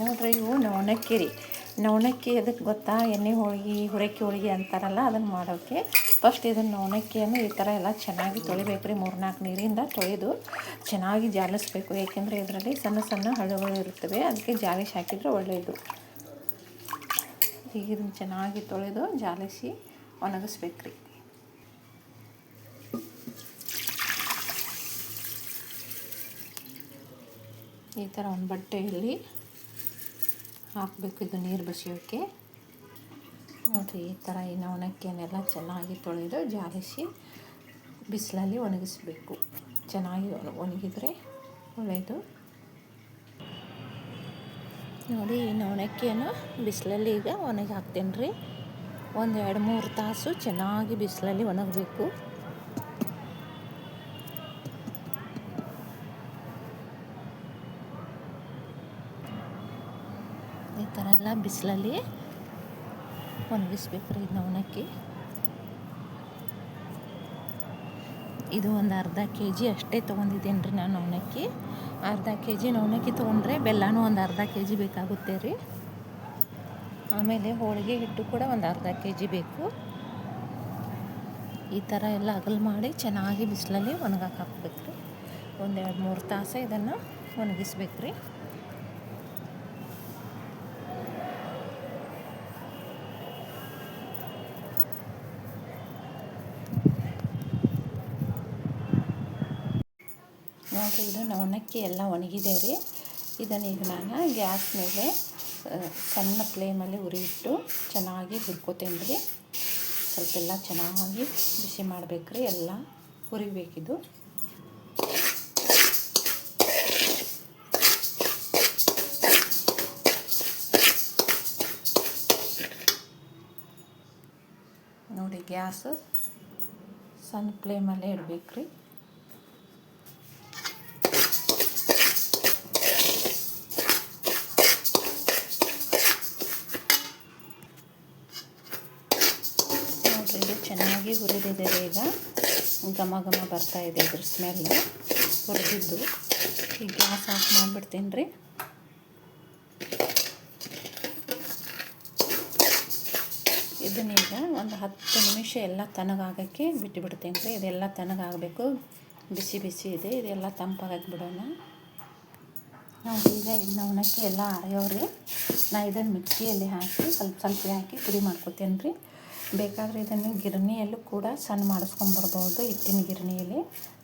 ನೋಡ್ರಿ, ಇವು ನವಣಕ್ಕಿ ರೀ. ನವಣಕ್ಕಿ ಅದಕ್ಕೆ ಗೊತ್ತಾ, ಎಣ್ಣೆ ಹೋಳಿಗೆ ಹುರಕ್ಕಿ ಹೋಳಿಗೆ ಅಂತಾರಲ್ಲ ಅದನ್ನು ಮಾಡೋಕ್ಕೆ ಫಸ್ಟ್ ಇದನ್ನು ನವಣಕ್ಕಿಯನ್ನು ಈ ಥರ ಎಲ್ಲ ಚೆನ್ನಾಗಿ ತೊಳಿಬೇಕು ರೀ, ಮೂರ್ನಾಲ್ಕು ನೀರಿಂದ ತೊಳೆದು ಚೆನ್ನಾಗಿ ಜಾಲಿಸ್ಬೇಕು. ಏಕೆಂದರೆ ಇದರಲ್ಲಿ ಸಣ್ಣ ಸಣ್ಣ ಹಳ್ಳುಗಳು ಇರುತ್ತವೆ, ಅದಕ್ಕೆ ಜಾಲಿಸಿ ಹಾಕಿದರೆ ಒಳ್ಳೆಯದು ಈಗ ಇದನ್ನು ಚೆನ್ನಾಗಿ ತೊಳೆದು ಜಾಲಿಸಿ ಒಣಗಿಸ್ಬೇಕು ರೀ. ಈ ಥರ ಒಂದು ಬಟ್ಟೆಯಲ್ಲಿ ಹಾಕಬೇಕು ಇದು ನೀರು ಬಸಿಯೋಕ್ಕೆ ನೋಡಿರಿ, ಈ ಥರ ಈ ನವಣಕ್ಕಿಯನ್ನೆಲ್ಲ ಚೆನ್ನಾಗಿ ತೊಳೆದು ಜಾಲಿಸಿ ಬಿಸಿಲಲ್ಲಿ ಒಣಗಿಸ್ಬೇಕು. ಚೆನ್ನಾಗಿ ಒಣಗಿದರೆ ಒಳ್ಳೆಯದು. ನೋಡಿ ಈ ನವಣಕ್ಕಿಯನ್ನು ಬಿಸಿಲಲ್ಲಿ ಈಗ ಒಣಗಿ ಹಾಕ್ತೇನೆ ರೀ ಒಂದು ಎರಡು ಮೂರು ತಾಸು ಚೆನ್ನಾಗಿ ಬಿಸಿಲಲ್ಲಿ ಒಣಗಬೇಕು ಈ ಥರ ಎಲ್ಲ ಬಿಸಿಲಲ್ಲಿ ಒಣಗಿಸ್ಬೇಕು ರೀ ನವಣಕ್ಕಿ ಇದು ಒಂದು ಅರ್ಧ ಕೆ ಜಿ ಅಷ್ಟೇ ತೊಗೊಂಡಿದ್ದೀನಿ ರೀ ನಾನು ಅವನಕ್ಕಿ ಅರ್ಧ ಕೆ ಜಿ ನವಣಕ್ಕಿ ತೊಗೊಂಡ್ರೆ ಬೆಲ್ಲನೂ ಒಂದು ಅರ್ಧ ಕೆ ಜಿ ಬೇಕಾಗುತ್ತೆ ರೀ. ಆಮೇಲೆ ಹೋಳಿಗೆ ಹಿಟ್ಟು ಕೂಡ ಒಂದು ಅರ್ಧ ಕೆ ಜಿ ಬೇಕು. ಈ ಥರ ಎಲ್ಲ ಅಗಲ್ ಮಾಡಿ ಚೆನ್ನಾಗಿ ಬಿಸಿಲಲ್ಲಿ ಒಣಗಕ್ಕೆ ಹಾಕ್ಬೇಕು ರೀ. ಒಂದೆರಡು ಮೂರು ತಾಸು ಇದನ್ನು ಒಣಗಿಸ್ಬೇಕು ರೀ. ಇದು ಎಲ್ಲ ಒಣಗಿದೆ ರೀ. ಇದನ್ನು ಈಗ ನಾನು ಗ್ಯಾಸ್ ಮೇಲೆ ಸಣ್ಣ ಫ್ಲೇಮಲ್ಲಿ ಉರಿ ಇಟ್ಟು ಚೆನ್ನಾಗಿ ಹುರ್ಕೋತೀನಿ ರೀ. ಸ್ವಲ್ಪ ಎಲ್ಲ ಚೆನ್ನಾಗಿ ಬಿಸಿ ಮಾಡಬೇಕು ರೀ, ಎಲ್ಲ ಹುರಿಬೇಕಿದು. ನೋಡಿ, ಗ್ಯಾಸ್ ಸಣ್ಣ ಫ್ಲೇಮಲ್ಲೇ ಇಡಬೇಕು ರೀ ನೋಡಿರಿ ಇದು ಚೆನ್ನಾಗಿ ಹುರಿದಿದೆ ರೀ ಈಗ. ಘಮ ಘಮ ಬರ್ತಾ ಇದೆ ಇದ್ರ ಸ್ಮೆಲ್ ಹುರಿದಿದ್ದು. ಈಗ ಗ್ಯಾಸ್ ಆಫ್ ಮಾಡಿಬಿಡ್ತೀನಿ ರೀ. ಇದನ್ನೀಗ ಒಂದು ಹತ್ತು ನಿಮಿಷ ಎಲ್ಲ ತನಗಾಗೋಕ್ಕೆ ಬಿಟ್ಟುಬಿಡ್ತೀನಿ ರೀ. ಇದೆಲ್ಲ ತನಗಾಗಬೇಕು. ಬಿಸಿ ಬಿಸಿ ಇದೆ. ಇದೆಲ್ಲ ತಂಪಾಗಕ್ಕೆ ಬಿಡೋಣ. ನಾವು ಈಗ ಇನ್ನು ಉಣಕ್ಕೆ ಎಲ್ಲ ಆರ್ಯವ್ರಿ. ನಾ ಇದನ್ನು ಮಿಕ್ಸಿಯಲ್ಲಿ ಹಾಕಿ ಸ್ವಲ್ಪ ಸ್ವಲ್ಪ ಹಾಕಿ ಪುಡಿ ಮಾಡ್ಕೊತೀನಿ ರೀ. ಬೇಕಾದರೆ ಇದನ್ನು ಗಿರಣಿಯಲ್ಲೂ ಕೂಡ ಸಣ್ಣ ಮಾಡಿಸ್ಕೊಂಬರ್ಬೋದು ಹಿಟ್ಟಿನ ಗಿರಣಿಯಲ್ಲಿ.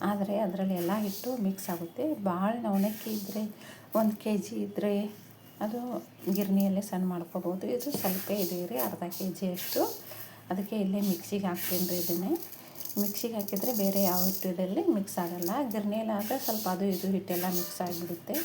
ಆದರೆ ಅದರಲ್ಲಿ ಎಲ್ಲ ಹಿಟ್ಟು ಮಿಕ್ಸ್ ಆಗುತ್ತೆ. ಭಾಳ ನವಣಕ್ಕಿ ಇದ್ದರೆ ಒಂದು ಕೆ ಜಿ ಇದ್ದರೆ ಅದು ಗಿರಣಿಯಲ್ಲೇ ಸಣ್ಣ ಮಾಡ್ಕೋಬೋದು. ಇದು ಸ್ವಲ್ಪ ಇದೆ ರೀ, ಅರ್ಧ ಕೆ ಜಿಯಷ್ಟು ಅದಕ್ಕೆ ಇಲ್ಲೇ ಮಿಕ್ಸಿಗೆ ಹಾಕ್ತೀನಿ ರೀ ಇದನ್ನೇ. ಮಿಕ್ಸಿಗೆ ಹಾಕಿದರೆ ಬೇರೆ ಯಾವ ಹಿಟ್ಟು ಇದರಲ್ಲಿ ಮಿಕ್ಸ್ ಆಗೋಲ್ಲ. ಗಿರಣಿಯಲ್ಲಿ ಆದರೆ ಸ್ವಲ್ಪ ಅದು ಇದು ಹಿಟ್ಟೆಲ್ಲ ಮಿಕ್ಸ್ ಆಗಿಬಿಡುತ್ತೆ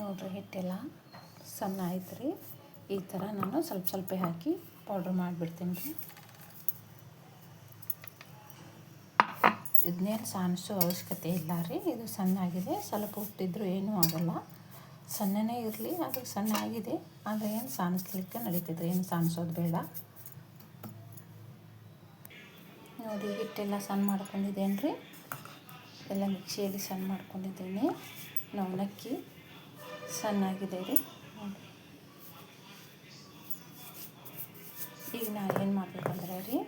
ನೋಡ್ರಿ ಹಿಟ್ಟೆಲ್ಲ ಸಣ್ಣ ಆಯ್ತು ರೀ ಈ ಥರ ನಾನು ಸ್ವಲ್ಪ ಸ್ವಲ್ಪ ಹಾಕಿ ಪೌಡ್ರ್ ಮಾಡಿಬಿಡ್ತೀನಿ ರೀ. ಇದನ್ನೇನು ಸಾಣಿಸೋ ಅವಶ್ಯಕತೆ ಇಲ್ಲ ರೀ. ಇದು ಸಣ್ಣಾಗಿದೆ. ಸ್ವಲ್ಪ ಹುಟ್ಟಿದ್ರು ಏನೂ ಆಗೋಲ್ಲ. ಸಣ್ಣನೇ ಇರಲಿ, ಅದು ಸಣ್ಣ ಆಗಿದೆ ಆದರೆ ಏನು ಸಾಣಿಸ್ಲಿಕ್ಕೆ ನಡೀತಿದ್ರೆ ಏನು ಸಾಣಿಸೋದು ಬೇಡ. ನೋಡಿ, ಹಿಟ್ಟೆಲ್ಲ ಸಣ್ಣ ಮಾಡ್ಕೊಂಡಿದ್ದೇನೆ ರೀ. ಎಲ್ಲ ಮಿಕ್ಸಿಯಲ್ಲಿ ಸಣ್ಣ ಮಾಡ್ಕೊಂಡಿದ್ದೀನಿ. ನವಣಕ್ಕಿ ಸಣ್ಣಾಗಿದೆ ರೀ ನೋಡಿ ಈಗ ನಾ ಏನು ಮಾಡ್ಬೇಕಂದ್ರೆ ರೀ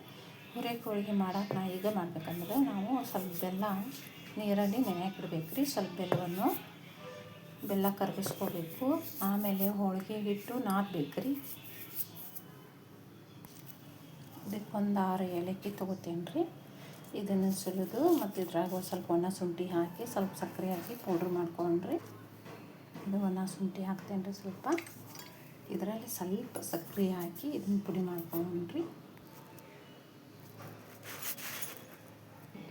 ಹುರೇಕ್ ಹೋಳಿಗೆ ಮಾಡೋಕೆ ನಾ ಈಗ ಮಾಡ್ಬೇಕಂದ್ರೆ ನಾವು ಸ್ವಲ್ಪ ಬೆಲ್ಲ, ನೀರಲ್ಲಿ ನೆನೆಯಕ್ಕೆ ಇಡಬೇಕು ರೀ. ಸ್ವಲ್ಪ ಬೆಲ್ಲವನ್ನು ಬೆಲ್ಲ ಕರಗಿಸ್ಕೋಬೇಕು. ಆಮೇಲೆ ಹೋಳಿಗೆ ಹಿಟ್ಟು ನಾದಬೇಕು ರೀ. ಇದಕ್ಕೆ ಒಂದು ಆರು ಏಲಕ್ಕಿ ತೊಗೋತೀನಿ ರೀ. ಇದನ್ನು ಸುಲಿದು ಮತ್ತು ಇದ್ರಾಗ ಸ್ವಲ್ಪ ಒಣ ಶುಂಠಿ ಹಾಕಿ ಸ್ವಲ್ಪ ಸಕ್ಕರೆ ಹಾಕಿ ಪೌಡ್ರ್ ಮಾಡ್ಕೊಂಡ್ರಿ. ಇದು ಒಣ ಶುಂಠಿ ಹಾಕ್ತೇನೆ ರೀ ಸ್ವಲ್ಪ. ಇದರಲ್ಲಿ ಸ್ವಲ್ಪ ಸಕ್ಕರೆ ಹಾಕಿ ಇದನ್ನ ಪುಡಿ ಮಾಡ್ಕೊಂಡ್ರಿ.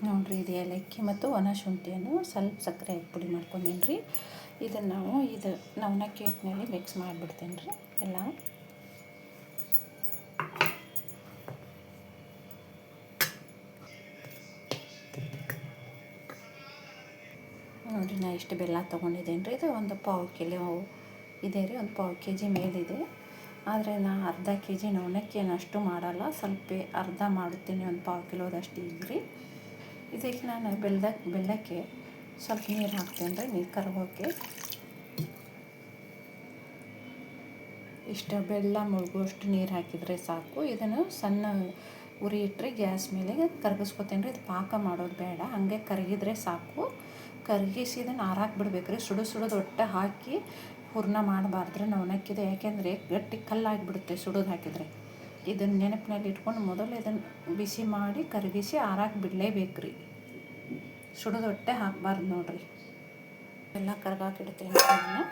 ನೋಡಿರಿ, ಇದು ಏಲಕ್ಕಿ ಮತ್ತು ಒಣ ಶುಂಠಿಯನ್ನು ಸ್ವಲ್ಪ ಸಕ್ಕರೆ ಹಾಕಿ ಪುಡಿ ಮಾಡ್ಕೊಂಡೇನ್ರಿ ಇದನ್ನು ನಾವು ಇದು ನವನಕ್ಕಿ ಹಿಟ್ಟಿನಲ್ಲಿ ಮಿಕ್ಸ್ ಮಾಡಿಬಿಡ್ತೇನೆ ರೀ ಎಲ್ಲ. ನೋಡಿರಿ, ನಾ ಇಷ್ಟು ಬೆಲ್ಲ ತೊಗೊಂಡಿದ್ದೇನೆ ರೀ ಇದು ಒಂದು ಪಾವು ಕಿಲೋ ಇದೆ ರೀ, ಒಂದು ಪಾವು ಕೆ ಜಿ ಮೇಲಿದೆ. ಆದರೆ ನಾ ಅರ್ಧ ಕೆ ಜಿ ನವಣಕ್ಕಿ ಅಷ್ಟು ಮಾಡಲ್ಲ, ಸ್ವಲ್ಪ ಅರ್ಧ ಮಾಡುತ್ತೀನಿ, ಒಂದು ಪಾವು ಕಿಲೋದಷ್ಟು ಈಗ ರೀ ಇದಕ್ಕೆ ನಾನು ಬೆಲ್ಲದ, ಬೆಲ್ಲಕ್ಕೆ ಸ್ವಲ್ಪ ನೀರು ಹಾಕ್ತೇನೆ ರೀ, ನೀರು ಕರಗೋಕೆ. ಇಷ್ಟು ಬೆಲ್ಲ ಮುಳುಗುವಷ್ಟು ನೀರು ಹಾಕಿದರೆ ಸಾಕು. ಇದನ್ನು ಸಣ್ಣ ಉರಿ ಇಟ್ಟರೆ ಗ್ಯಾಸ್ ಮೇಲೆ ಕರಗಿಸ್ಕೊತೇನೆ ರೀ, ಇದು ಪಾಕ ಮಾಡೋದು ಬೇಡ, ಹಾಗೆ ಕರಗಿದ್ರೆ ಸಾಕು. ಕರಗಿಸಿ ಇದನ್ನು ಆರಾಕ್ ಬಿಡ್ಬೇಕು ರೀ, ಸುಡು ಸುಡೋದು ಹಾಕಿ ಹೂರ್ಣ ಮಾಡಬಾರ್ದು ನಕ್ಕಿದೆ. ಯಾಕೆಂದರೆ ಗಟ್ಟಿ ಕಲ್ಲಾಗಿಬಿಡುತ್ತೆ ಸುಡೋದು ಹಾಕಿದರೆ. ಇದನ್ನು ನೆನಪಿನಲ್ಲಿ ಇಟ್ಕೊಂಡು ಮೊದಲು ಇದನ್ನು ಬಿಸಿ ಮಾಡಿ ಕರಗಿಸಿ ಆರಾಕ್ ಬಿಡಲೇಬೇಕು ರೀ ಸುಡೋದು ಹೊಟ್ಟೆ ಹಾಕಬಾರ್ದು ನೋಡಿರಿ. ಎಲ್ಲ ಕರ್ಗಾಕಿಡ್ತೇನೆ ಇದನ್ನು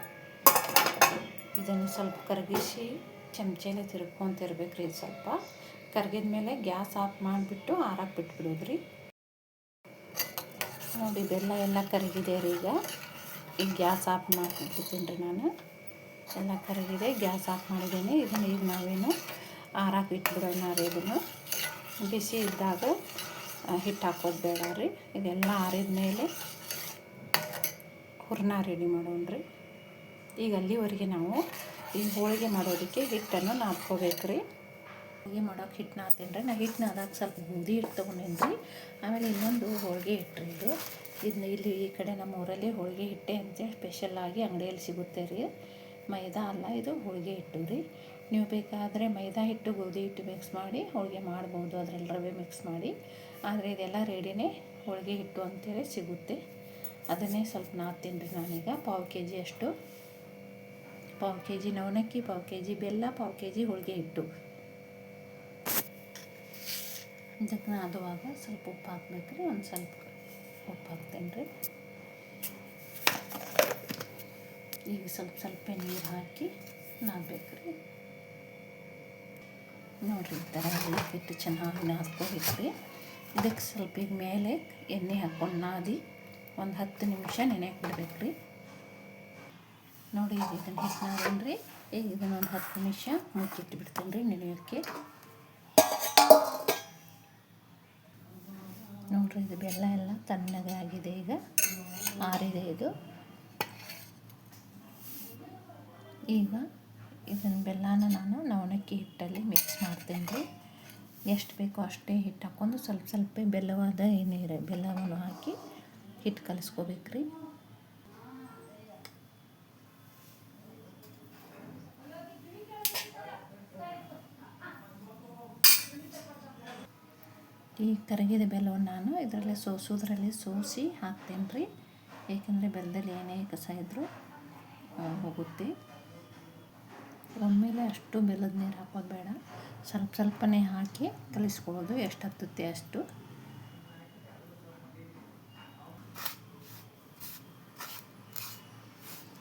ಇದನ್ನು ಸ್ವಲ್ಪ ಕರಗಿಸಿ ಚಮಚೇಲಿ ತಿರ್ಕೊಂತಿರ್ಬೇಕು ರೀ ಸ್ವಲ್ಪ. ಕರಗಿದ ಮೇಲೆ ಗ್ಯಾಸ್ ಆಫ್ ಮಾಡಿಬಿಟ್ಟು ಆರಾಕ್ ಬಿಟ್ಬಿಡೋದು ರೀ ನೋಡಿ, ಬೆಲ್ಲ ಎಲ್ಲ ಕರಗಿದೆ ರೀ ಈಗ ಗ್ಯಾಸ್ ಆಫ್ ಮಾಡ್ತಿದ್ದೀನಿ ರೀ ನಾನು. ಎಲ್ಲ ಕರಗಿದೆ, ಗ್ಯಾಸ್ ಆಫ್ ಮಾಡಿದ್ದೀನಿ. ಇದನ್ನು ಈಗ ನಾವೇನು ಆರಾಕ್ ಇಟ್ಬಿಡೋಣ ರೀ ಇದನ್ನು. ಬಿಸಿ ಇದ್ದಾಗ ಹಿಟ್ಟು ಹಾಕೋದು ಬೇಡ ರೀ. ಇದೆಲ್ಲ ಆರಿದ ಮೇಲೆ ಹೂರ್ಣ ರೆಡಿ ಮಾಡೋಣ ರೀ. ಈಗ ಅಲ್ಲಿವರೆಗೆ ನಾವು ಈ ಹೋಳಿಗೆ ಮಾಡೋದಕ್ಕೆ ಹಿಟ್ಟನ್ನು ನಾದ್ಕೋಬೇಕು ರೀ. ಹೋಳಿಗೆ ಮಾಡೋಕೆ ಹಿಟ್ಟು ಹಾಕ್ತೀನಿ ನಾ ಹಿಟ್ಟು ಅದಾಗ ಸ್ವಲ್ಪ ಗೋಧಿ ಹಿಟ್ಟು ತೊಗೊಂಡಿನಿ ಆಮೇಲೆ ಇನ್ನೊಂದು ಹೋಳಿಗೆ ಹಿಟ್ಟು ಇದು. ಇದನ್ನ ಇಲ್ಲಿ ಈ ಕಡೆ ನಮ್ಮ ಊರಲ್ಲಿ ಹೋಳಿಗೆ ಹಿಟ್ಟೆ ಅಂತೇಳಿ ಸ್ಪೆಷಲ್ಲಾಗಿ ಅಂಗಡಿಯಲ್ಲಿ ಸಿಗುತ್ತೆ ರೀ. ಮೈದಾ ಅಲ್ಲ ಇದು ಹೋಳಿಗೆ ಹಿಟ್ಟು ರೀ. ನೀವು ಬೇಕಾದರೆ ಮೈದಾ ಹಿಟ್ಟು ಗೋಧಿ ಹಿಟ್ಟು ಮಿಕ್ಸ್ ಮಾಡಿ ಹೋಳಿಗೆ ಮಾಡ್ಬೋದು. ಅದರಲ್ಲಿ ರವೆ ಮಿಕ್ಸ್ ಮಾಡಿ. ಆದರೆ ಇದೆಲ್ಲ ರೆಡಿನೇ ಹೋಳಿಗೆ ಹಿಟ್ಟು ಅಂತೇಳಿ ಸಿಗುತ್ತೆ. ಅದನ್ನೇ ಸ್ವಲ್ಪ ನಾದ್ತೀನಿ ರೀ ನಾನೀಗ. ಪಾವು ಕೆ ಜಿ ಅಷ್ಟು. ಪಾವು ಕೆ ಜಿ ನವಣಕ್ಕಿ, ಪಾವು ಕೆ ಜಿ ಬೆಲ್ಲ, ಪಾವು ಕೆ ಜಿ ಹೋಳಿಗೆ ಹಿಟ್ಟು. ಇದಕ್ಕೆ ನಾದುವಾಗ ಸ್ವಲ್ಪ ಉಪ್ಪು ಹಾಕ್ಬೇಕು ರೀ ಒಂದು ಸ್ವಲ್ಪ ಉಪ್ಪು ಹಾಕ್ತೇನೆ ರೀ ಈಗ ಸ್ವಲ್ಪ ಸ್ವಲ್ಪ ನೀರು ಹಾಕಿ ನಾದಬೇಕು ರೀ ನೋಡಿರಿ ಈ ಥರ ಹಿಟ್ಟು ಚೆನ್ನಾಗಿ ನಾದ್ಕೋಬೇಕು ರೀ ಇದಕ್ಕೆ ಸ್ವಲ್ಪ ಈಗ ಮೇಲೆ ಎಣ್ಣೆ ಹಾಕ್ಕೊಂಡು ನಾದಿ ಒಂದು ಹತ್ತು ನಿಮಿಷ ನೆನೆಯಕ್ಕೆ ಬಿಡ್ಬೇಕು ರೀ ನೋಡಿ ಇದನ್ನು ಹಿಟ್ಟು ನಾದೇನು ರೀ ಈಗ ಇದನ್ನು ಒಂದು ಹತ್ತು ನಿಮಿಷ ಮುಚ್ಚಿಟ್ಟು ಬಿಡ್ತೇನೆ ರೀ ನೆನೆಯೋಕ್ಕೆ ನೋಡಿರಿ, ಇದು ಬೆಲ್ಲ ಎಲ್ಲ ತಣ್ಣಗೆ ಆಗಿದೆ ಈಗ. ಆರಿದೆ ಇದು. ಈಗ ಇದನ್ನು ಬೆಲ್ಲನ ನಾನು ನವಣಕ್ಕಿ ಹಿಟ್ಟಲ್ಲಿ ಮಿಕ್ಸ್ ಮಾಡ್ತೀನಿ ರೀ. ಎಷ್ಟು ಬೇಕೋ ಅಷ್ಟೇ ಹಿಟ್ಟು ಹಾಕ್ಕೊಂಡು ಸ್ವಲ್ಪ ಸ್ವಲ್ಪ ಬೆಲ್ಲವಾದ ನೀರು ಬೆಲ್ಲವನ್ನು ಹಾಕಿ ಹಿಟ್ಟು ಕಲಿಸ್ಕೋಬೇಕು ಈ ಕರಗಿದ ಬೆಲ್ಲವನ್ನು ನಾನು ಇದರಲ್ಲಿ ಸೋಸೋದ್ರಲ್ಲಿ ಸೋಸಿ ಹಾಕ್ತೇನೆ ರೀ ಏಕೆಂದರೆ ಬೆಲ್ಲದಲ್ಲಿ ಏನೇ ಕಸ ಇದ್ದರೂ ಹೋಗುತ್ತೆ. ಒಮ್ಮೆಲೆ ಅಷ್ಟು ಬೆಲ್ಲದ ನೀರು ಹಾಕೋದು ಬೇಡ. ಸ್ವಲ್ಪ ಸ್ವಲ್ಪನೇ ಹಾಕಿ ಕಲಿಸ್ಕೊಳ್ಳೋದು ಎಷ್ಟು ಹತ್ತುತ್ತೆ ಅಷ್ಟು.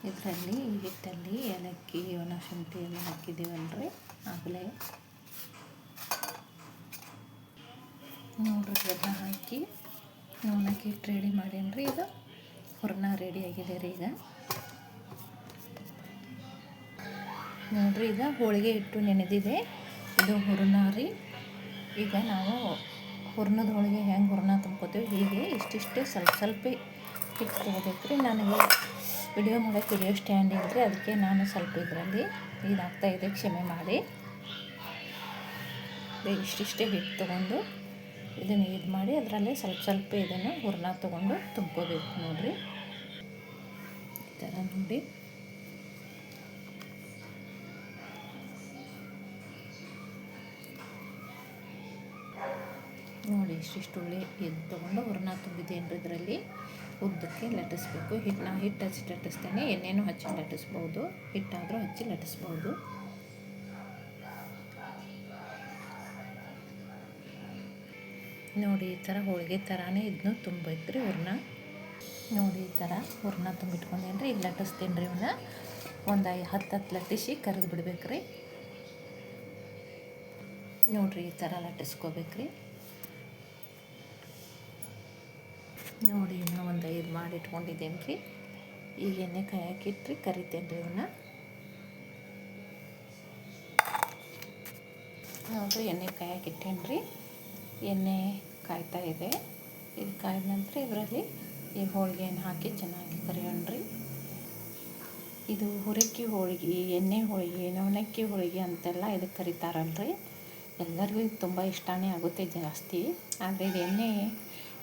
ಇದರಲ್ಲಿ ಹಿಟ್ಟಲ್ಲಿ ಏಲಕ್ಕಿ, ಒಣ ಶುಂಠಿ ಎಲ್ಲ ಹಾಕಿದ್ದೀವಲ್ರಿ? ಆಗಲೇ. ನೋಡ್ರಿ ಅದನ್ನ ಹಾಕಿ ನೋಡಕ್ಕೆ ಇಟ್ಟು ರೆಡಿ ಮಾಡೀನಿ ರೀ ಇದು. ಹೂರ್ಣ ರೆಡಿ ಆಗಿದೆ ರೀ ಈಗ. ನೋಡ್ರಿ ಈಗ ಹೋಳಿಗೆ ಇಟ್ಟು ನೆನೆದಿದೆ. ಇದು ಹೂರ್ಣ ರೀ. ಈಗ ನಾವು ಹೂರ್ಣದ ಹೋಳಿಗೆ ಹೆಂಗೆ ಹೂರ್ಣ ತುಂಬ್ಕೋತೀವಿ, ಹೀಗೆ ಇಷ್ಟಿಷ್ಟು ಸ್ವಲ್ಪ ಸ್ವಲ್ಪ ಹಿಟ್ಟು ರೀ ನನಗೆ ವಿಡಿಯೋ ಮಾಡೋಕ್ಕೆ ವಿಡಿಯೋ ಸ್ಟ್ಯಾಂಡ್ ಇಲ್ಲರಿ ಅದಕ್ಕೆ ನಾನು ಸ್ವಲ್ಪ ಇದರಲ್ಲಿ ಇದಾಗ್ತಾ ಇದೆ, ಕ್ಷಮೆ ಮಾಡಿ. ಇಷ್ಟಿಷ್ಟೇ ಹಿಟ್ಟು ತೊಗೊಂಡು ಇದನ್ನು ಇದು ಮಾಡಿ ಅದರಲ್ಲೇ ಸ್ವಲ್ಪ ಸ್ವಲ್ಪ ಇದನ್ನು ಹೂರ್ಣ ತೊಗೊಂಡು ತುಂಬ್ಕೋಬೇಕು ನೋಡಿರಿ. ಈ ಥರ ನೋಡಿ. ನೋಡಿ ಇಷ್ಟಿಷ್ಟು ಹುಳಿ ಇದು ತೊಗೊಂಡು ಹೂರಣ ತುಂಬಿದ್ದೇನೆ ಇದರಲ್ಲಿ. ಉದ್ದಕ್ಕೆ ಲಟ್ಟಿಸ್ಬೇಕು. ಹಿಟ್ಟು ನಾವು ಹಿಟ್ಟು ಹಚ್ಚಿ ಲಟ್ಟಿಸ್ತೇನೆ. ಎಣ್ಣೆನೂ ಹಚ್ಚಿ ಲಟ್ಟಿಸ್ಬೋದು. ಹಿಟ್ಟಾದರೂ ಹಚ್ಚಿ ಲಟ್ಟಿಸ್ಬೋದು. ನೋಡಿ, ಈ ಥರ ಹೋಳಿಗೆ ಥರನೇ ಇದನ್ನು ತುಂಬಬೇಕು ರೀ ಹೂರ್ಣ ನೋಡಿ, ಈ ಥರ ಹೂರ್ಣ ತುಂಬಿಟ್ಕೊಂಡೇನು ರೀ ಈಗ ಲಟ್ಟಿಸ್ತೀನಿ ರೀ ಇವನ್ನ ಒಂದು ಐ ಹತ್ತು ಹತ್ತು ಲಟ್ಟಿಸಿ ಕರೆದು ಬಿಡ್ಬೇಕು ರೀ ನೋಡಿರಿ, ಈ ಥರ ಲಟ್ಟಿಸ್ಕೋಬೇಕು ರೀ ನೋಡಿ ಇವನ್ನ ಒಂದು ಐದು ಮಾಡಿ ಇಟ್ಕೊಂಡಿದ್ದೇನೆ ರೀ. ಈಗ ಎಣ್ಣೆ ಕಾಯಕ್ಕಿಟ್ರಿ ಕರಿತೇನೆ ರೀ ಇವನ್ನ ನೋಡಿರಿ, ಎಣ್ಣೆ ಕಾಯಕ್ಕಿಟ್ಟೇನು ರೀ ಎಣ್ಣೆ ಕಾಯ್ತಾ ಇದೆ. ಇದು ಕಾಯ್ದ ನಂತರ ಇದರಲ್ಲಿ ಈ ಹೋಳಿಗೆಯನ್ನು ಹಾಕಿ ಚೆನ್ನಾಗಿ ಕರಿಯೋಣ್ರಿ. ಇದು ಹುರಕ್ಕಿ ಹೋಳಿಗೆ, ಎಣ್ಣೆ ಹೋಳಿಗೆ ನವನಕ್ಕಿ ಹೋಳಿಗೆ ಅಂತೆಲ್ಲ ಇದಕ್ಕೆ ಕರಿತಾರಲ್ರಿ. ಎಲ್ಲರಿಗೂ ಇದು ತುಂಬ ಇಷ್ಟನೇ ಆಗುತ್ತೆ ಜಾಸ್ತಿ. ಆದರೆ ಇದು ಎಣ್ಣೆ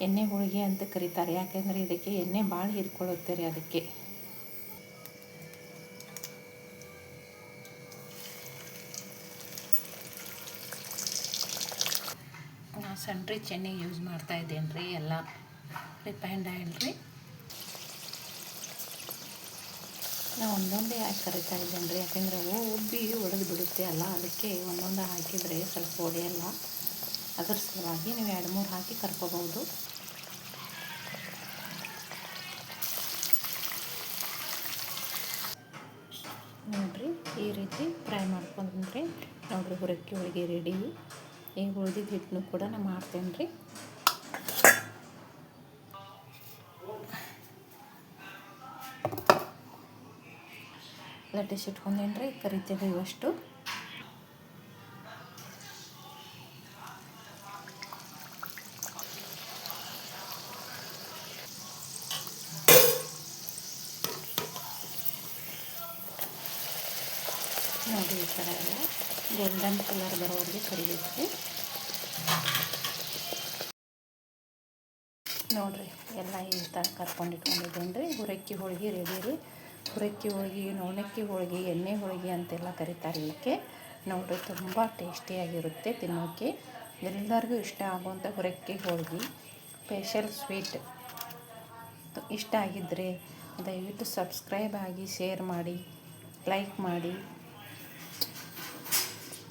ಎಣ್ಣೆ ಹೋಳಿಗೆ ಅಂತ ಕರೀತಾರೆ. ಯಾಕೆಂದರೆ ಇದಕ್ಕೆ ಎಣ್ಣೆ ಭಾಳ ಹೀರ್ಕೊಳ್ಳುತ್ತೆ ರೀ ಅದಕ್ಕೆ ನಾ ಸಣ್ಣ ಚೆನ್ನಿ ಯೂಸ್ ಮಾಡ್ತಾ ಇದ್ದೇನೆ ರೀ ಎಲ್ಲ. ರಿಫೈಂಡ್ ಆಯಿಲ್ ರೀ. ನಾವು ಒಂದೊಂದೇ ಹಾಕಿ ಕರಿತಾ ಇದ್ದೀನಿ ರೀ, ಯಾಕೆಂದರೆ ಉಬ್ಬಿ ಒಡೆದು ಬಿಡುತ್ತೆ ಅಲ್ಲ, ಅದಕ್ಕೆ ಒಂದೊಂದೇ ಹಾಕಿದರೆ ಸ್ವಲ್ಪ ಒಡೆಯಲ್ಲ. ಅದ್ರ ಸಲುವಾಗಿ ನೀವು ಎರಡು ಮೂರು ಹಾಕಿ ಕರ್ಕೋಬಹುದು. ನೋಡಿರಿ, ಈ ರೀತಿ ಫ್ರೈ ಮಾಡ್ಕೊಂಡ್ರೆ ನೋಡಿರಿ ಹುರಕ್ಕಿ ಹೋಳಿಗೆ ರೆಡಿ ಈ ಉಳ್ದಿದ್ದ ಹಿಟ್ಟನ್ನು ಕೂಡ ನಾನು ಮಾಡ್ತೇನೆ ರೀ. ಲಟ್ಟಿಸಿ ಇಟ್ಕೊಂಡೇನು ರೀ, ಕರಿತೇವೆ ಇವಷ್ಟು. ನೋಡಿ ಈ ಥರ ಎಲ್ಲ. ಗೋಲ್ಡನ್ ಕಲರ್ ಬರೋವರೆಗೆ ಕರಿಬೇಕು. ನೋಡ್ರಿ, ಎಲ್ಲ ಈ ಥರ ಕರ್ಕೊಂಡು ಇಟ್ಕೊಂಡಿದ್ದೇನೆ ರೀ ಹುರಕ್ಕಿ ಹೋಳಿಗೆ ರೆಡಿ ರೀ. ಹುರಕ್ಕಿ ಹೋಳಿಗೆ ನೋಣಕ್ಕಿ ಹೋಳಿಗೆ, ಎಣ್ಣೆ ಹೋಳಿಗೆ ಅಂತೆಲ್ಲ ಕರೀತಾರೆ ಇದಕ್ಕೆ. ನೋಡಿರಿ, ತುಂಬ ಟೇಸ್ಟಿಯಾಗಿರುತ್ತೆ ತಿನ್ನೋಕ್ಕೆ ಎಲ್ಲರಿಗೂ ಇಷ್ಟ ಆಗುವಂಥ ಹುರಕ್ಕಿ ಹೋಳಿಗೆ. ಸ್ಪೆಷಲ್ ಸ್ವೀಟ್ ಇಷ್ಟ ಆಗಿದ್ದರೆ ದಯವಿಟ್ಟು ಸಬ್ಸ್ಕ್ರೈಬ್ ಆಗಿ ಶೇರ್ ಮಾಡಿ ಲೈಕ್ ಮಾಡಿ.